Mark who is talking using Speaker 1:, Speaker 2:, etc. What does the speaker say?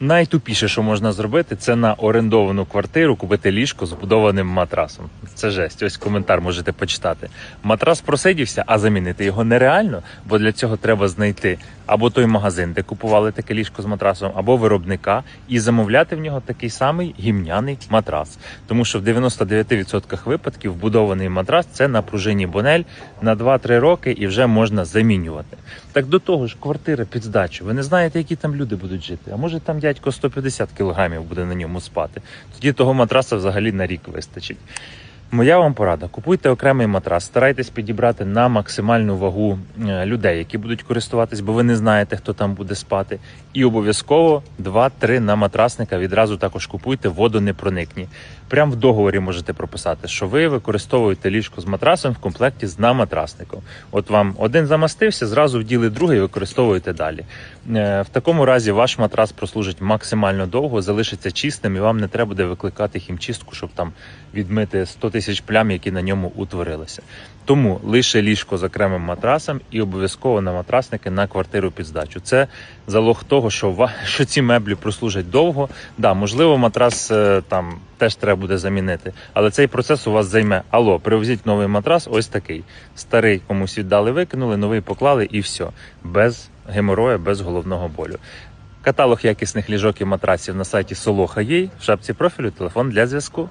Speaker 1: Найтупіше, що можна зробити, це на орендовану квартиру купити ліжко з вбудованим матрасом. Це жесть. Ось коментар можете почитати. Матрас просидівся, а замінити його нереально, бо для цього треба знайти або той магазин, де купували таке ліжко з матрасом, або виробника, і замовляти в нього такий самий гімняний матрас. Тому що в 99% випадків вбудований матрас це на пружині бонель на 2-3 роки і вже можна замінювати. Так до того ж, квартира під здачу. Ви не знаєте, які там люди будуть жити. А може там дядько 150 кілограмів буде на ньому спати. Тоді того матраса взагалі на рік вистачить. Моя вам порада: купуйте окремий матрас, старайтесь підібрати на максимальну вагу е, людей, які будуть користуватись, бо ви не знаєте, хто там буде спати. І обов'язково 2-3 на матрасника відразу також купуйте водонепроникні. Прямо в договорі можете прописати, що ви використовуєте ліжко з матрасом в комплекті з наматрасником. От вам один замастився, зразу вділи другий, використовуєте далі. Е, В такому разі ваш матрас прослужить максимально довго, залишиться чистим, і вам не треба буде викликати хімчистку, щоб там відмити 100 тисяч плям, які на ньому утворилися. Тому лише ліжко з окремим матрасом і обов'язково на матрасники на квартиру під здачу. Це залог того, що, що ці меблі прослужать довго. Да, можливо, матрас е, там теж треба буде замінити, але цей процес у вас займе. Алло, привезіть новий матрас, ось такий. Старий комусь віддали, викинули, новий поклали і все. Без геморою, без головного болю. Каталог якісних ліжок і матрасів на сайті Soloha.ua, в шапці профілю телефон для зв'язку.